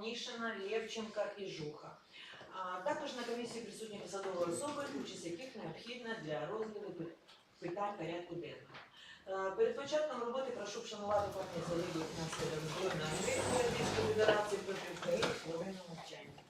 Онішина, Лєвченка і Жуха. Також на комісії присутні посадові особи, участь яких необхідна для розгляду питань порядку денного. Перед початком роботи прошу вшанувати пам'ять загиблих внаслідок збройної агресії Російської Федерації проти України хвилину мовчання.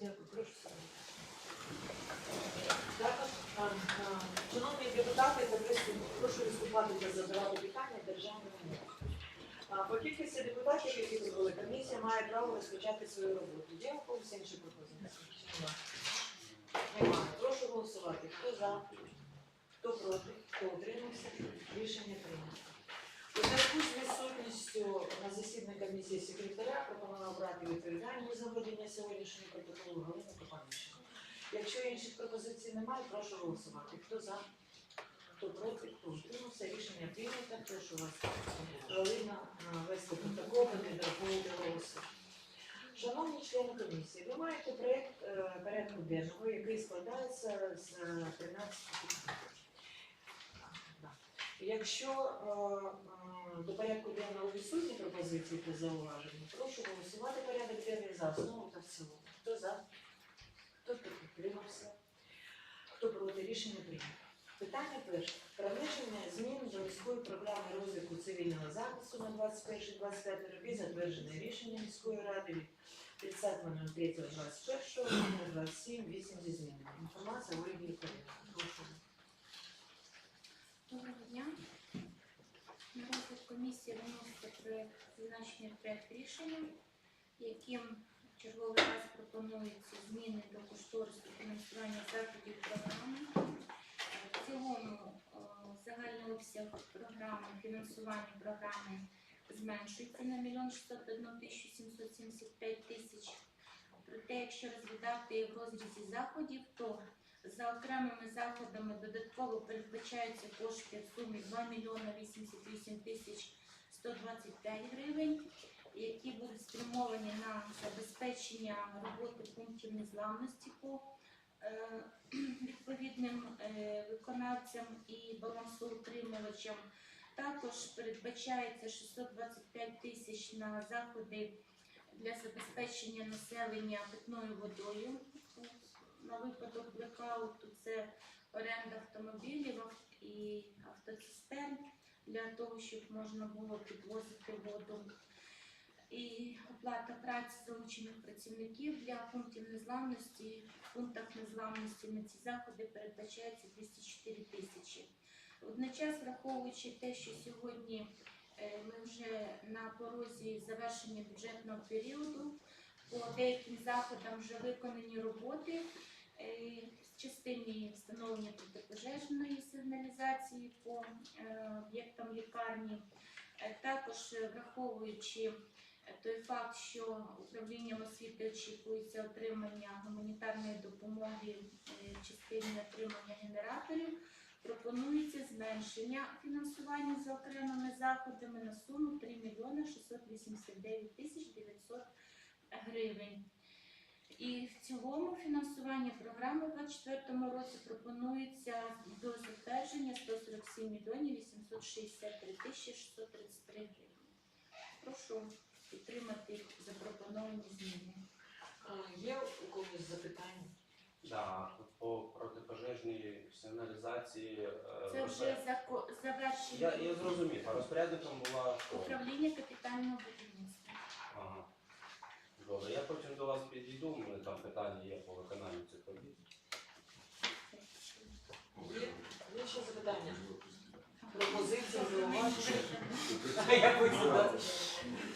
Дякую, прошу сідати. Також, а, а, шановні депутати, та присутні, виступати задавати питання державному мову. По кількості депутатів, які провели комісія, має право розпочати свою роботу. Є у когось інші пропозиції? Прошу голосувати. Хто за? Хто проти? Хто утримався? Рішення прийнято. У зв'язку з відсутністю на засіданні комісії секретаря пропоную обрати відповідальність за ведення сьогоднішнього протоколу Галину Копанішину. Якщо інших пропозицій немає, прошу голосувати. Хто за? Хто проти? Хто утримався? Рішення прийнято. Прошу вас, Галина, вести протокол та підраховувати голоси. Шановні члени комісії, ви маєте проєкт е, порядку денного, який складається з е, 13 пунктів. Якщо е, е, до порядку денного відсутні пропозиції та зауваження, прошу голосувати порядок денний за основу та в цілому. Хто за? Хто підтримався? Хто проти рішення прийнято? Питання перше. Про внесення змін до міської програми розвитку цивільного захисту на 21-25 роки, затверджене рішення міської ради від 30.03.21, номер 27, 8 зі змінами. Інформація Ольги Вікторівни. Прошу. Доброго дня. На розгляд комісії виноситься проект зазначений проект рішення, яким черговий раз пропонуються зміни до кошторису фінансування заходів програми. В цілому е, загальний обсяг програми, фінансування програми зменшується на 1 601 тисячу 775 тисяч. Проте, якщо розглядати в розрізі заходів, то за окремими заходами додатково передбачаються кошти в сумі 2 мільйони 88 тисяч 125 гривень, які будуть спрямовані на забезпечення роботи пунктів незламності по відповідним е, виконавцям і балансоутримувачам. Також передбачається 625 тисяч на заходи для забезпечення населення питною водою на випадок блекауту це оренда автомобілів і автоцистерн для того, щоб можна було підвозити воду. І оплата праці залучених працівників для пунктів незламності. В пунктах незламності на ці заходи передбачається 204 тисячі. Водночас, враховуючи те, що сьогодні е, ми вже на порозі завершення бюджетного періоду, по деяким заходам вже виконані роботи е, в частині встановлення протипожежної сигналізації по е, об'єктам лікарні. Також враховуючи той факт, що управлінням освіти очікується отримання гуманітарної допомоги е, в частині отримання генераторів, пропонується зменшення фінансування за окремими заходами на суму 3 мільйони 689 тисяч 900 гривень. І в цілому фінансування програми в 2024 році пропонується до затвердження 147 мільйонів 863 тисячі 633 гривень. Прошу підтримати запропоновані зміни. Є у когось запитання? Да, по протипожежній сигналізації. е, Це розпоряд- вже зако- завершення Я, я зрозумів, а розпорядником була хто? управління капітального будівництва. Ага. Добре, я потім до вас підійду, у мене там питання є по виконанню цих робіт. Є, є ще запитання? Пропозиції, зауваження?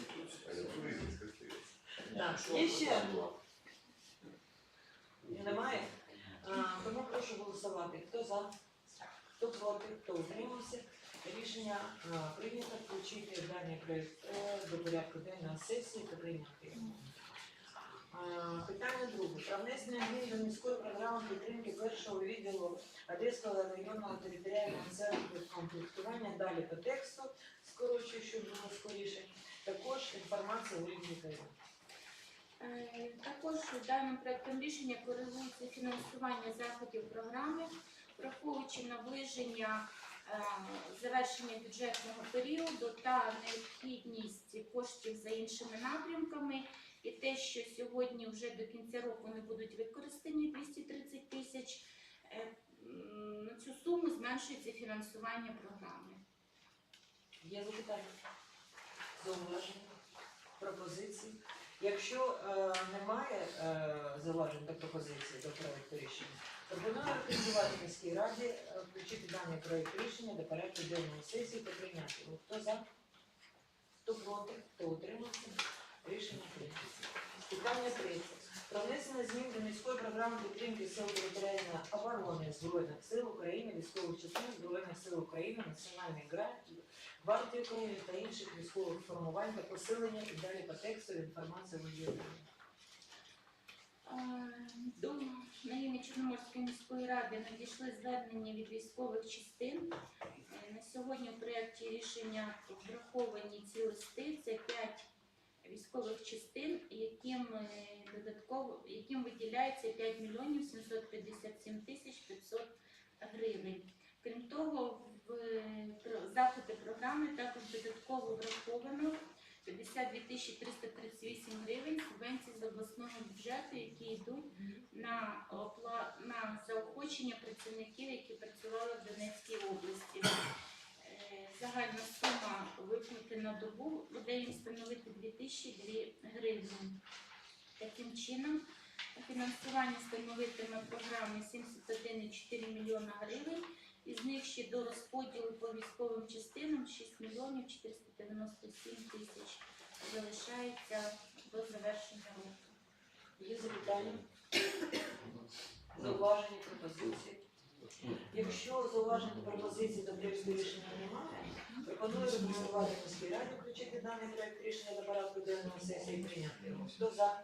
Так, є ще? Немає? А, Тому прошу голосувати. Хто за? Хто проти, хто утримався? Рішення а, прийнято включити даний проект е, до порядку денного сесії та прийняти його. А, Питання друге. Про внесення змін до міської програми підтримки першого відділу Одеського районного територіального центру комплектування. Далі по тексту, скорочую, щоб було скоріше. Також інформація у різні Е, Також даним проектом рішення коригується фінансування заходів програми, враховуючи наближення е, завершення бюджетного періоду та необхідність коштів за іншими напрямками, і те, що сьогодні вже до кінця року не будуть використані 230 тисяч. е, На цю суму зменшується фінансування програми. Є запитання? Зауваження? Пропозиції? Якщо е, немає е, зауважень та пропозицій до проекту рішення, пропоную рекомендувати міській раді е, включити даний проект рішення до порядку денної сесії та прийняти його. Хто за? Хто проти? Хто утримався? Рішення прийнято. Питання третє. Про внесення змін до міської програми підтримки сил територіальної оборони Збройних сил України, військових частин Збройних сил України, Національної гвардії, України та інших військових формувань та посилення і далі по тексту інформації. Е, До на ім'я Чорноморської міської ради надійшли звернення від військових частин. Е, На сьогодні в проєкті рішення враховані ці листи. Це п'ять військових частин, яким е, додатково яким виділяється 5 мільйонів 757 тисяч 500 гривень. Крім того, в е, заходи програми також додатково враховано 52 тисячі 338 гривень субвенцій з обласного бюджету, які йдуть на на заохочення працівників, які працювали в Донецькій області. Загальна сума виплати на добу буде їм становити 2002 гривні. Таким чином, фінансування становитиме програми 71,4 мільйона гривень, із них ще до розподілу по військовим частинам 6 мільйонів 497 тисяч залишається до завершення року. Є запитання? Зауваження, пропозиції? Якщо зауважень та пропозицій до проекту рішення немає, пропоную рекомендувати міській раді включити даний проект рішення до порядку денного сесії і прийняти його. Хто за?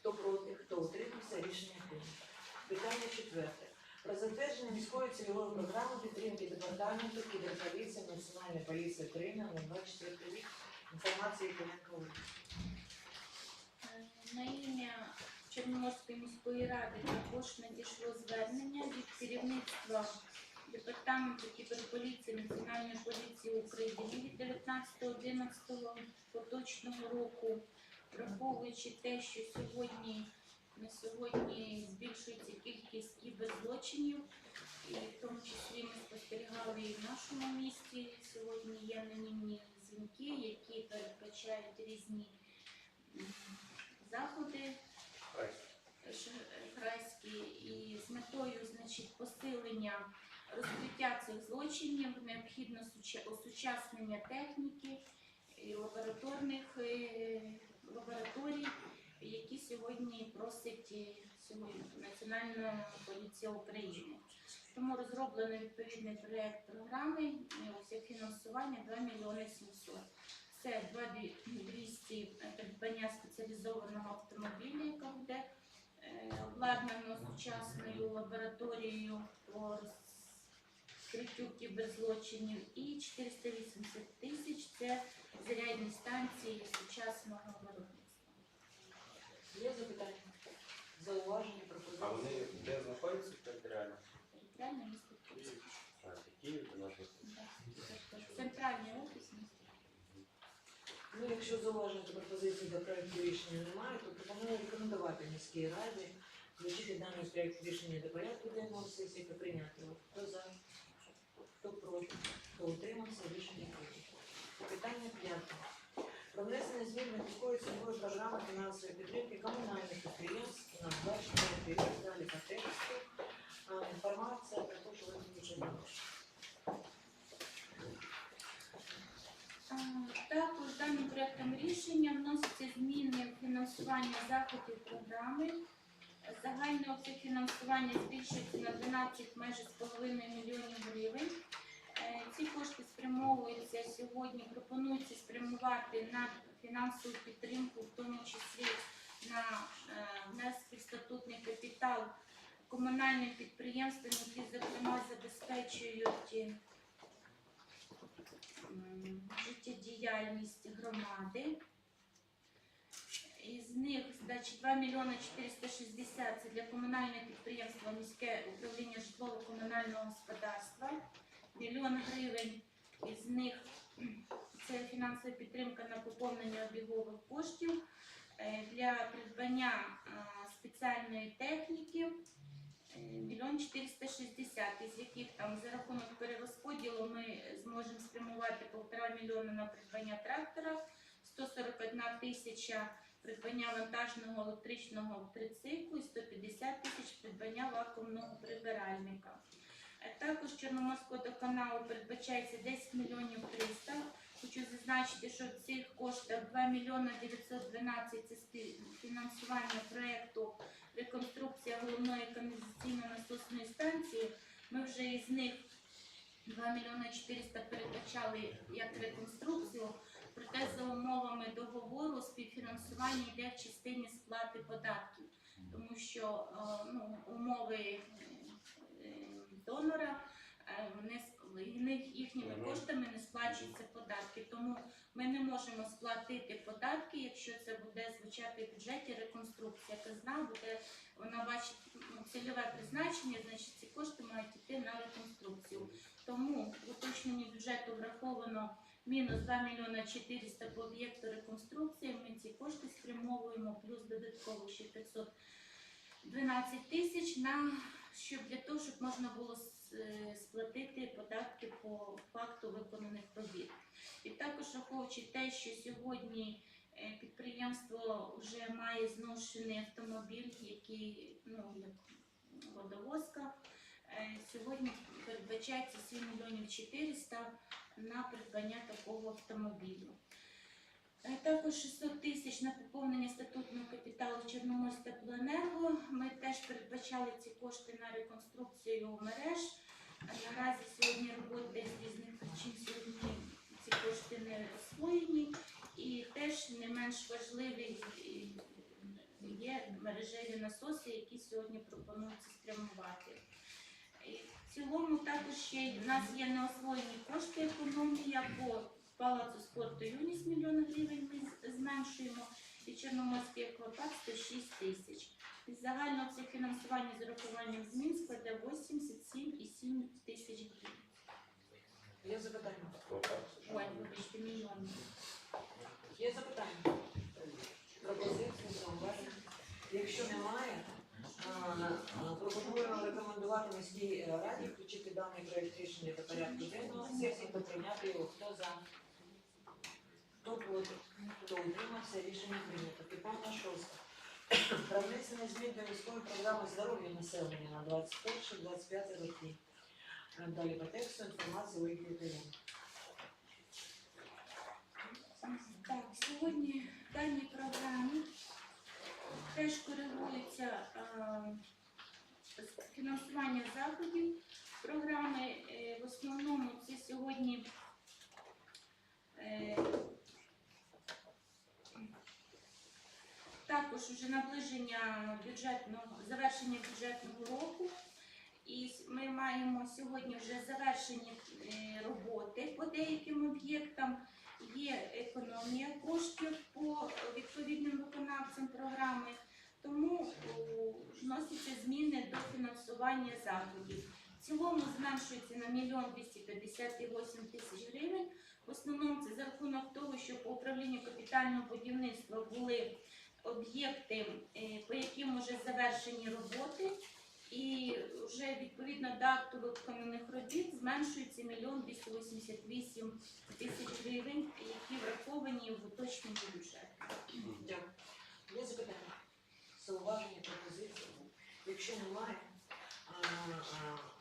Хто проти? Хто утримався? Рішення прийнято. Питання четверте. Про затвердження міської цільової програми підтримки департаменту кіберполіції Національної поліції України на 24 рік. Інформація Євгенка Е, На ім'я Чорноморської міської ради також надійшло звернення від керівництва департаменту кіберполіції Національної поліції України від 19.11 поточного року, враховуючи те, що сьогодні на сьогодні збільшується кількість кіберзлочинів, і в тому числі ми спостерігали і в нашому місті. Сьогодні є анонімні дзвінки, які передбачають різні заходи ш- і з метою значить, посилення розкриття цих злочинів необхідно осучаснення техніки і лабораторних е, лабораторій, які сьогодні просить е, Національна поліція України. Тому розроблено відповідний проєкт програми, і ось фінансування 2 мільйони 700. Це 200 придбання спеціалізованого автомобіля, яка буде е, обладнано сучасною лабораторією по розкриттю кіберзлочинів і 480 тисяч це зарядні станції сучасного виробництва. Є запитання? Зауваження, А пропозиції? вони де знаходяться територіально? Територіальне місто Київ. А, Київ, до нас Да. Центральний офіс міста. Ну, якщо зауважень та пропозицій до проекту рішення немає, то пропоную рекомендувати міській раді включити даний проект рішення до порядку денного сесії та прийняти його. Хто за? Хто проти? Хто утримався? Рішення прийнято. Питання п'яте. Про внесення змін до міської цільової програми фінансової підтримки комунальних підприємств на 24 рік. Далі по тексту. Інформація також визначена. Також даним проєктом рішення вносяться зміни в фінансування заходів програми. Загальний обсяг фінансування збільшується на 12 майже з половиною мільйонів гривень. Е, ці кошти спрямовуються сьогодні, пропонується спрямувати на фінансову підтримку, в тому числі на е, внески статутний капітал комунальним підприємствам, які, зокрема, забезпечують життєдіяльність громади. Із них здачі 2 мільйони 460 це для комунального підприємства міське управління житлово-комунального господарства. Мільйон гривень із них це фінансова підтримка на поповнення обігових коштів е, для придбання спеціальної техніки. Мільйон 460, із яких там за рахунок перерозподілу ми зможемо спрямувати півтора мільйона на придбання трактора, 141 тисяча придбання вантажного електричного трициклу і 150 тисяч придбання вакуумного прибиральника. Також Чорноморського водоканалу передбачається 10 мільйонів 300. Хочу зазначити, що цих коштах 2 мільйони 912 це фінансування проєкту реконструкція головної каналізаційно-насосної станції. Ми вже із них 2 мільйони 400 передбачали як реконструкцію, проте за умовами договору співфінансування йде в частині сплати податків, тому що е, ну, умови е, донора не с- в них їхніми коштами не сплачуються податки. Тому ми не можемо сплатити податки, якщо це буде звучати в бюджеті реконструкція. Казна буде вона бачить ну, цільове призначення, значить ці кошти мають йти на реконструкцію. Тому в уточненні бюджету враховано мінус 2 мільйона 400 по об'єкту реконструкції. Ми ці кошти спрямовуємо плюс додатково ще 512 тисяч на щоб для того, щоб можна було сплатити податки по факту виконаних робіт. І також враховуючи те, що сьогодні е, підприємство вже має зношений автомобіль, який ну як водовозка. Е, Сьогодні передбачається 7 мільйонів 400 на придбання такого автомобілю. Також 600 тисяч на поповнення статутного капіталу Чорноморстеплоенерго. Ми теж передбачали ці кошти на реконструкцію мереж. Наразі сьогодні роботи з різних причин сьогодні ці кошти не освоєні. І теж не менш важливий е, є мережеві насоси, які сьогодні пропонується спрямувати. І В цілому також ще в нас є неосвоєні кошти економія по палацу спорту юність мільйон гривень ми зменшуємо і Чорноморський аквапарк 106 тисяч. І загально це фінансування з урахуванням змін складе 87,7 тисяч гривень. Є запитання? Ой, вибачте, мільйон. Є запитання? Пропозиції, зауваження? Якщо немає, пропоную рекомендувати міській раді включити даний проект рішення до порядку денного сесії та прийняти його. Хто за? Хто проти? Хто утримався? Рішення прийнято. Питання шосте. Про внесення змін до міської програми здоров'я населення на 21-25 роки. Далі по тексту інформація у Вікторії. Так, сьогодні в даній програмі теж коригується фінансування заходів програми. Е, в основному це сьогодні е, також уже наближення бюджетного завершення бюджетного року. І ми маємо сьогодні вже завершені е, роботи по деяким об'єктам є економія коштів по відповідним виконавцям програми, тому вносяться зміни до фінансування заходів. В цілому зменшується на 1 258 тисяч гривень. В основному це за рахунок того, що по управлінню капітального будівництва були об'єкти, е, по яким вже завершені роботи. І вже відповідно до акту виконаних робіт зменшується 1 288 тисяч гривень, які враховані в уточненні бюджету. Дякую. Є запитання? Зауваження, пропозиції? Якщо немає,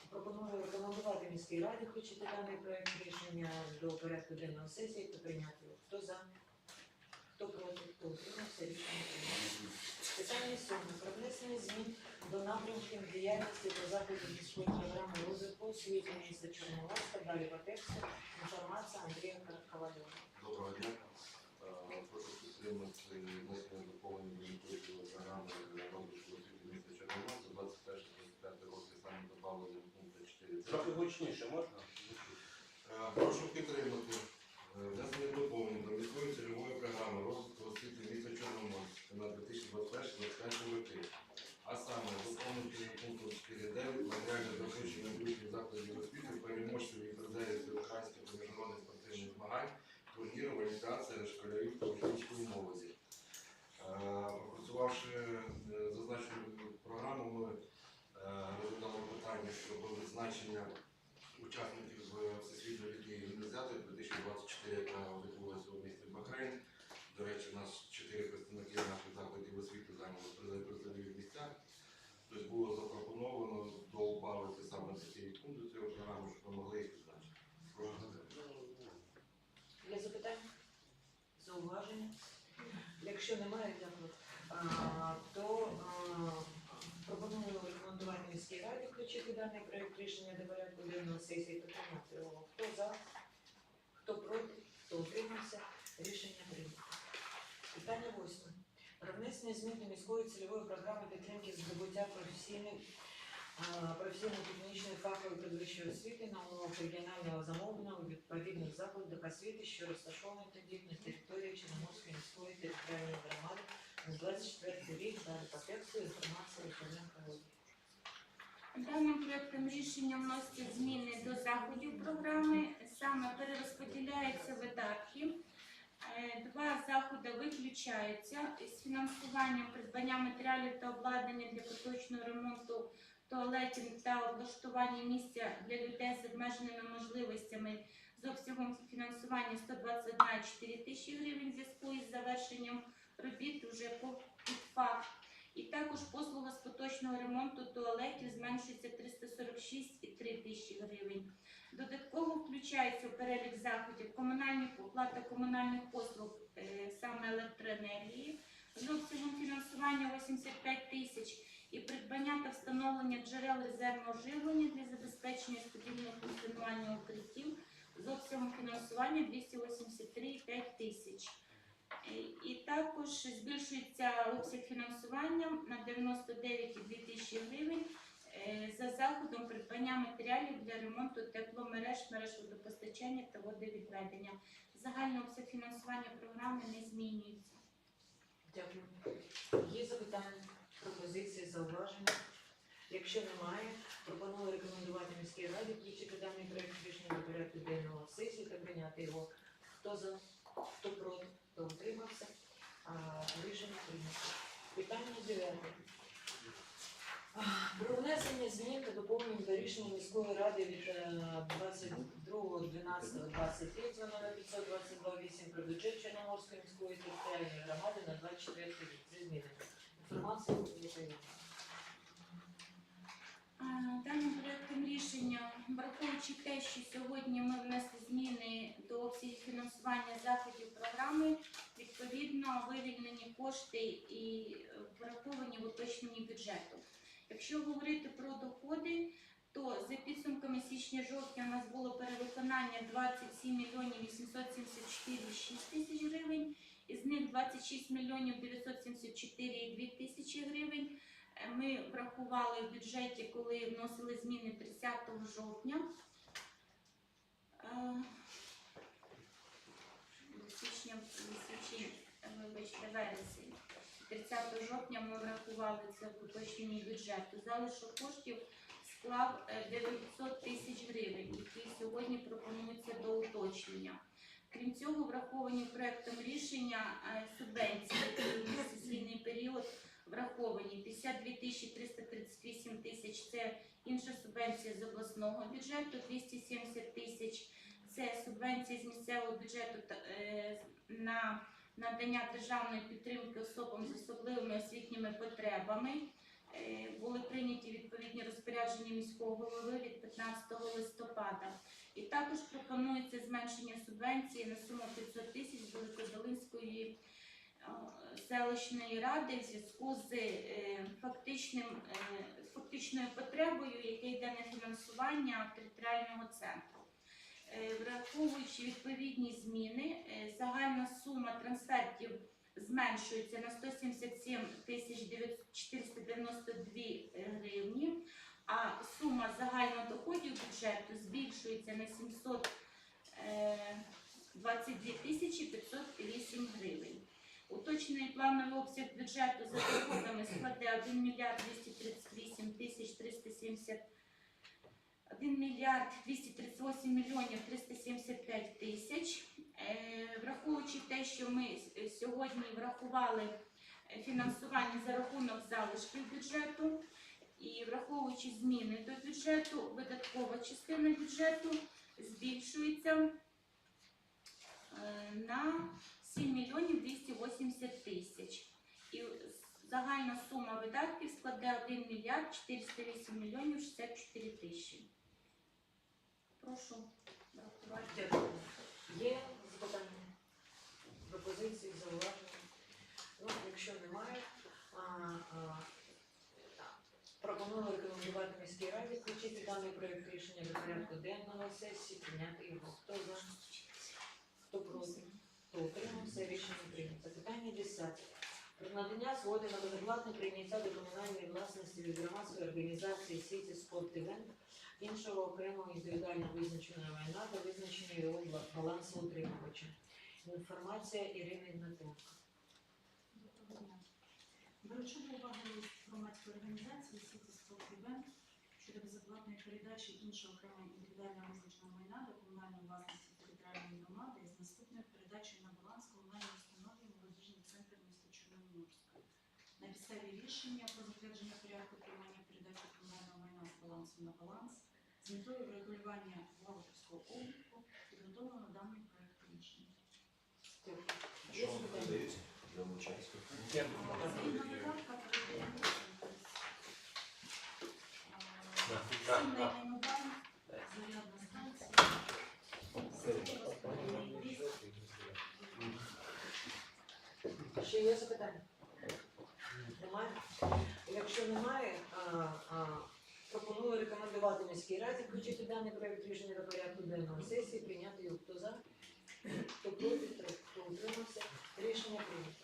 пропоную рекомендувати міській раді включити даний проект рішення до порядку денного сесії та прийняти його. Хто за? Хто проти? Хто утримався? Рішення прийнято. Питання сьоме. Про внесення змін до напрямків діяльності та заходів міської програми розвитку освіти міста Чорноморська. Далі по тексту. Інформація Андрія Ковальова. Доброго дня. Е, Прошу підтримати внесення доповнення до методичної програми розвитку освіти міста Чорномор 21-25 роки саме добавлені пункти 4. Трохи гучніше можна? Е, Прошу підтримати внесення доповнення до міської цільової програми розвитку освіти міста Чорноморськ на 2021-2025 роки. А саме доповнити пункту 4.9 матеріальне забезпечення вищих закладів освіти переможців і призерів всеукраїнських та міжнародних спортивних змагань, турнірів, організації школярів та учнівської молоді. Е, Пропрацювавши е, зазначену програму, ми е, розглядали питання щодо визначення учасників Всесвітньої ліги гімназіати 2024, яка відбулася у місті Бахрейн. До речі, у нас чотири представники наших закладів освіти зайняли призові місця. Тобто було запропоновано доубавити саме такі пункти цієї програми, щоб ми могли їх відзначити. Є запитання? Зауваження? Якщо немає, то а, пропоную рекомендувати міській раді включити даний проєкт рішення до порядку денного сесії та прийняти його. Хто за? Хто проти? Хто утримався? Рішення прийнято. Питання восьме. Про внесення змін до міської цільової програми підтримки здобуття професійних професійно-технічної фахової передвищої освіти на умовах регіонального замовлення у відповідних закладах освіти, що розташовані тоді на території Чорноморської міської територіальної громади на 24 рік. Далі по тексту інформація Вікторенка Олег. Даним проектом рішення вносяться зміни до заходів програми, саме перерозподіляються видатки. Е, Два заходи виключаються з фінансуванням придбання матеріалів та обладнання для поточного ремонту туалетів та облаштування місця для людей з обмеженими можливостями з обсягом фінансування 121,4 тисячі гривень в зв'язку із завершенням робіт уже по під факт. І також послуга з поточного ремонту туалетів зменшується 346,3 тисячі гривень. Додатково включається в перелік заходів комунальні оплата комунальних послуг, е, саме електроенергії, з обсягом фінансування 85 тисяч і придбання та встановлення джерел резервного живлення для забезпечення стабільного функціонування укриттів з обсягом фінансування 283,5 тисяч. І також збільшується обсяг фінансування на 99,2 тисячі гривень е, за заходом придбання матеріалів для ремонту тепломереж, мереж водопостачання та водовідведення. Загальний обсяг фінансування програми не змінюється. Дякую. Є запитання, пропозиції, зауваження? Якщо немає, пропоную рекомендувати міській раді включити даний проєкт рішення до порядку денного сесії та прийняти його. Хто за, хто проти, хто утримався? Рішення прийнято. Питання дев'яте. Про внесення змін та доповнень до рішення міської ради від е, 22.12.23 номер 522.8 про бюджет Чорноморської міської територіальної громади на 24 рік. Зі змінами. Інформація Даним проектом рішення, враховуючи те, що сьогодні ми внесли зміни до обсягів фінансування заходів програми, відповідно вивільнені кошти і е, враховані в уточненні бюджету. Якщо говорити про доходи, то за підсумками січня-жовтня у нас було перевиконання 27 мільйонів 874,6 тисяч гривень, із них 26 мільйонів 974,2 тисячі гривень. Е, Ми врахували в бюджеті, коли вносили зміни 30 жовтня. Е, Січня, е, вибачте, вересень. 30 жовтня ми врахували це в уточненні бюджету. Залишок коштів склав е, 900 тисяч гривень, які сьогодні пропонуються до уточнення. Крім цього, враховані проектом рішення е, субвенції, сесійний період враховані 52 тисячі 338 тисяч це інша субвенція з обласного бюджету, 270 тисяч це субвенція з місцевого бюджету е, на надання державної підтримки особам з особливими освітніми потребами. Е, Були прийняті відповідні розпорядження міського голови від 15 листопада. І також пропонується зменшення субвенції на суму 500 тисяч Великодолинської селищної ради в зв'язку з е, фактичним, е, фактичною потребою, яке йде на фінансування територіального центру. Е, Враховуючи відповідні зміни, загальна сума трансфертів зменшується на 177 тисяч 492 гривні, а сума загального доходів бюджету збільшується на 700 е, 22 тисячі 508 гривень. Уточнений плановий обсяг бюджету за доходами складе 1 мільярд 238 тисяч 370 1 мільярд 238 мільйонів 375 тисяч. Е, Враховуючи те, що ми сьогодні врахували е, фінансування за рахунок залишків бюджету і враховуючи зміни до бюджету, видаткова частина бюджету збільшується е, на 7 мільйонів 280 тисяч. І загальна сума видатків складе 1 мільярд 408 мільйонів 64 тисячі. Прошу. Є запитання, пропозиції, зауваження? Ну, якщо немає, а, а, пропоную рекомендувати міській раді включити даний проєкт рішення до порядку денного сесії, прийняти його. Хто за? Хто проти? Хто утримався? Рішення прийнято. Питання 10. Про надання згоди на безоплатне прийняття до комунальної власності від громадської організації Сіті Спорт Івент іншого окремого індивідуально визначеного майна та визначення його бла- балансоутримувача. Інформація Ірини Гнатенко. Беручи до уваги громадської організації Сіті Спорт Івент щодо безоплатної передачі іншого окремого індивідуально визначеного майна до комунальної власності наступною передачею на баланс комунальної установи молодіжний центр міста Чорноморськ. На підставі рішення про затвердження порядку приймання передачі комунального майна з балансу на баланс з метою врегулювання бухгалтерського обліку підготовлено даний проект рішення. Є Ще є запитання? Немає? Якщо немає, пропоную рекомендувати міській раді включити даний проєкт рішення до порядку денного сесії, прийняти його. Хто за? Хто проти? Хто утримався? Рішення прийнято.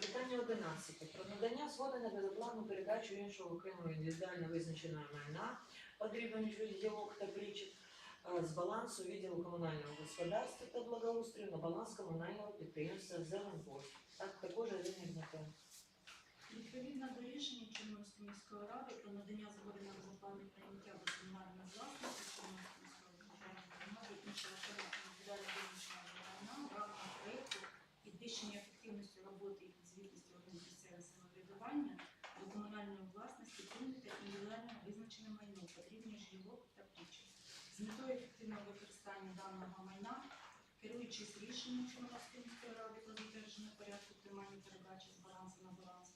Питання 11. Про надання згоди на безоплатну передачу іншого окремого індивідуально визначеного майна, потрібних відділок та причіп з балансу відділу комунального господарства та благоустрою на баланс комунального підприємства «Зеленбой». Так, також Ірина Гнатенко. Відповідно до рішення Чорноморської міської ради про надання згоди на безоплатне прийняття до комунальної власності Чорноморської міської державної громади іншого окремого індивідуально визначеного майна в рамках проєкту підвищення ефективності роботи і підзвітності органів місцевого самоврядування до комунальної власності прийнято індивідуально визначене майно, потрібне житло та причіп. З метою ефективного використання даного майна, керуючись рішенням Чорноморської ради про затвердження порядку приймання передачі з балансу на баланс,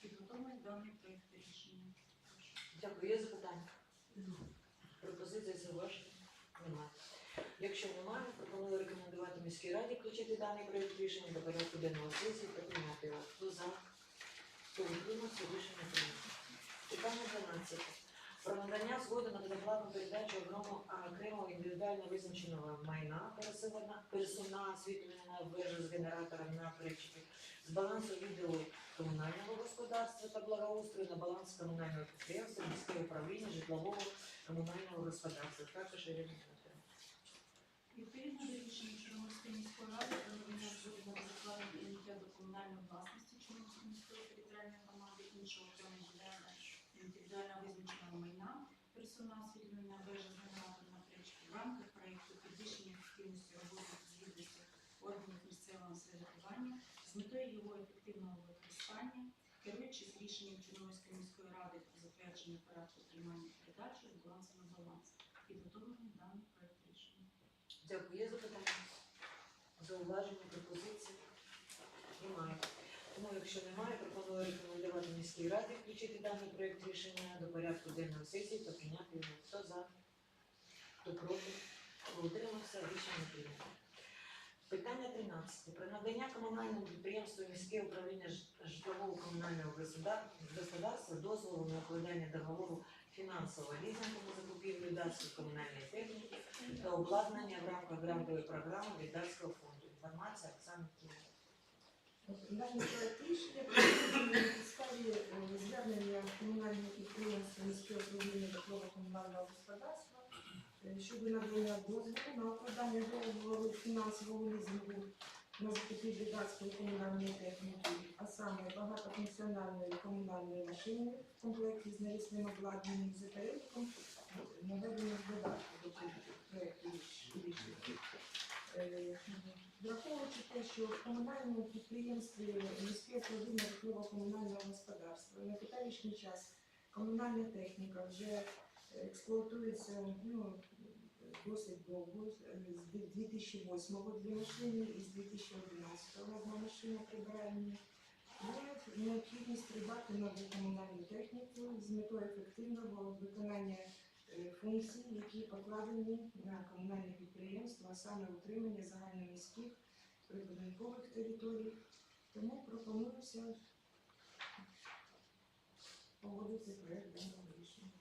підготовлений даний проєкт рішення. Дякую. Є запитання? Пропозиції зауваження? Немає. Якщо немає, пропоную рекомендувати міській раді включити даний проєкт рішення до порядку денного сесії та прийняти його. Хто за? Хто утримався? Рішення прийнято. Питання 12. Про надання згоди на безоплатну передачу а, окремого індивідуально визначеного майна пересувна, пересувна освітлення вежа з генератором на причепі з балансу відділу комунального господарства та благоустрою на баланс комунального підприємства міське управління житлового комунального господарства. Також Ірина Відповідно до рішення Чорноморської міської ради про надання згоди на безоплатне прийняття до комунальної власності Чорноморської міської територіальної громади іншого індивідуально визначеного майна, персона освітлення вежа з генератором на причепі в рамках проєкту підвищення ефективності роботи та звітності органів місцевого самоврядування з метою його ефективного використання, керуючись рішенням Чорноморської міської ради про затвердження порядку приймання передачі з балансу на баланс, підготовлений даний проєкт рішення. Дякую. Є запитання? Зауваження, пропозиції? Тому, якщо немає, пропоную рекомендувати міській раді включити даний проєкт рішення до порядку денного сесії та прийняти його. Хто за? Хто проти? Хто утримався? Рішення прийнято. Питання 13. Про надання комунальному підприємству міське управління ж- житлового комунального государ- господарства дозволу на укладання договору фінансового лізингу на закупівлю датської комунальної техніки та обладнання в рамках грантової програми від датського фонду. Інформація Оксана Кіна. Рішення підставі е, звернення комунального підприємства міське управління житлово-комунального господарства е, щодо надання дозволу на укладання договору фінансового лізингу на закупівлю датської комунальної техніки, а саме багатофункціональної комунальної машини в комплекті з навісним обладнанням за переліком наведення додатку до проекту рішення. Е, Враховуючи те, що в комунальному підприємстві міське управління житлово-комунального господарства на теперішній час комунальна техніка вже експлуатується ну, досить довго, з 2008-го дві машини і з 2011-го одна машина прибиральня. Є необхідність придбати нову комунальну техніку з метою ефективного виконання е, функцій, які покладені на комунальне підприємство, а саме утримання загальноміських прибудинкових територій. Тому пропонується погодити проект даного рішення.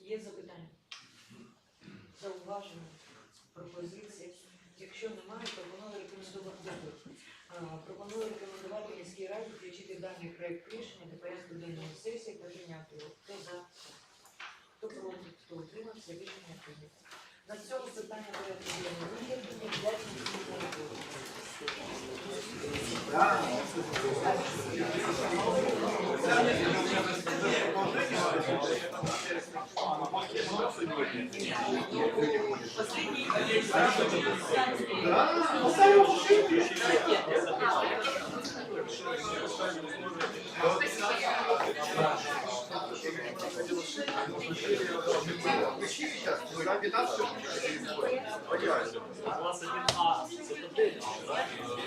Є запитання? Зауваження? Пропозиції? Якщо немає, пропоную рекомендувати Пропоную рекомендувати міській раді включити даний проект рішення до порядку денної сесії та прийняти його. Рішення прийнято. На цьому питання порядку денного